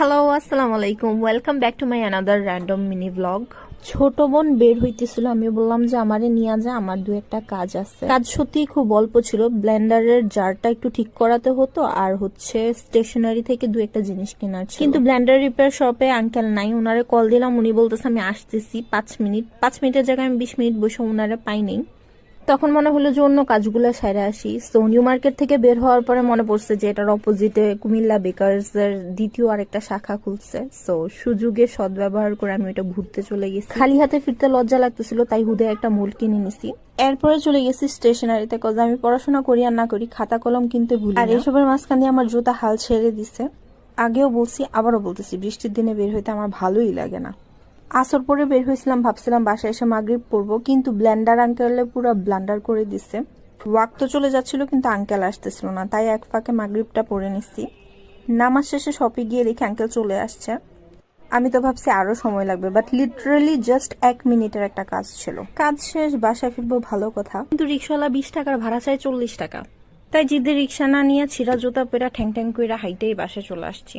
Hello আসসালামু আলাইকুম। Welcome back to my another random mini blog ছোট বোন বের হইতেছিল, আমি বললাম যে আমারে নিয়ে যা, আমার দু একটা কাজ আছে। কাজ সত্যি খুব অল্প ছিল, ব্লেন্ডারের জারটা একটু ঠিক করাতে হতো, আর হচ্ছে স্টেশনারি থেকে দু একটা জিনিস কেনার ছিল। কিন্তু ব্লেন্ডার রিপেয়ার শপে আঙ্কেল নাই ওনারে কল দিলাম, উনি বলতেছে আমি আসতেছি, পাঁচ মিনিট। পাঁচ মিনিটের জায়গায় আমি বিশ মিনিট বসে ওনারে পাই নেই তখন মনে হলো যে অন্য কাজগুলো সেরে আসি। সো নিউ মার্কেট থেকে বের হওয়ার পরে মনে পড়ছে যে এটার অপোজিটে কুমিল্লা বেকার্স এর দ্বিতীয় আরেকটা শাখা খুলছে। সো সুযোগে সদ্ব্যবহার করে আমি ওটা ঘুরতে চলে গেছি। খালি হাতে ফিরতে লজ্জা লাগতেছিল, তাই হুদে একটা মূল কিনে নিছি। এরপরে চলে গেছি স্টেশনারিতে কজ আমি পড়াশোনা করি আর না করি, খাতা কলম কিনতে ভুলি আর এসবের মাঝখান দিয়ে আমার জুতা হাল ছেড়ে দিছে। আগেও বলছি, আবারও বলতেছি, বৃষ্টির দিনে বের হইতে আমার ভালোই লাগে না। আসর পরে বের হয়েছিলাম, ভাবছিলাম বাসায় এসে মাগরিব পড়ব, কিন্তু ব্ল্যান্ডার আঙ্কেলে পুরো ব্ল্যান্ডার করে দিছে। ওয়াক তো চলে যাচ্ছিল, কিন্তু আঙ্কেল আসতেছিল না, তাই এক ফাঁকে মাগরিবটা পরে নিচ্ছি নামাজ শেষে শপে গিয়ে দেখি আঙ্কেল চলে আসছে। আমি তো ভাবছি আরও সময় লাগবে বাট লিটারালি জাস্ট এক মিনিটের একটা কাজ ছিল। কাজ শেষ, বাসায় ফিরবো, ভালো কথা। কিন্তু রিক্সাওয়ালা বিশ টাকার ভাড়া চাই চল্লিশ টাকা। তাই জিদ্দের রিক্সা না নিয়ে ছিঁড়া জুতা পেরা ঠ্যাং ঠ্যাং কইরা হাইটেই বাসায় চলে আসছি।